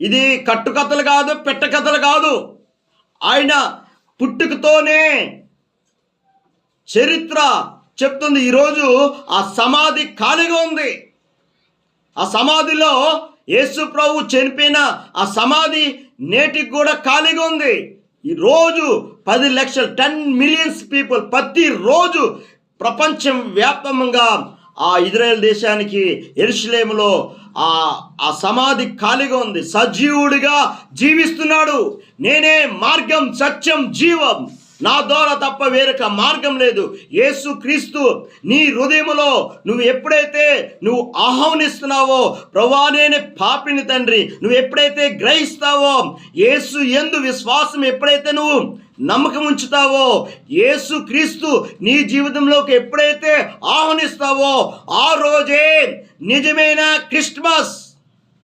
ఇది కట్టుకథలు కాదు పెట్టకథలు కాదు. ఆయన పుట్టుకతోనే చరిత్ర చెప్తుంది. ఈరోజు ఆ సమాధి ఖాళీగా ఉంది. ఆ సమాధిలో యేసు ప్రభు చనిపోయిన ఆ సమాధి నేటికి కూడా ఖాళీగా ఉంది. ఈ రోజు పది లక్షల టెన్ మిలియన్స్ పీపుల్ ప్రతి రోజు ప్రపంచం వ్యాప్తంగా ఆ ఇజ్రాయెల్ దేశానికి ఎరుషులేములో ఆ ఆ సమాధి ఖాళీగా ఉంది. సజీవుడిగా జీవిస్తున్నాడు. నేనే మార్గం సత్యం జీవం. నా ద్వారా తప్ప వేరొక మార్గం లేదు. యేసు క్రీస్తు నీ హృదయములో నువ్వు ఎప్పుడైతే నువ్వు ఆహ్వానిస్తున్నావో ప్రభా నేనే పాపిని తండ్రి నువ్వు ఎప్పుడైతే గ్రహిస్తావో యేసు ఎందు విశ్వాసం ఎప్పుడైతే నువ్వు నమ్మకం ఉంచుతావో యేసు క్రీస్తు నీ జీవితంలోకి ఎప్పుడైతే ఆహ్వానిస్తావో ఆ రోజే నిజమైన క్రిస్మస్.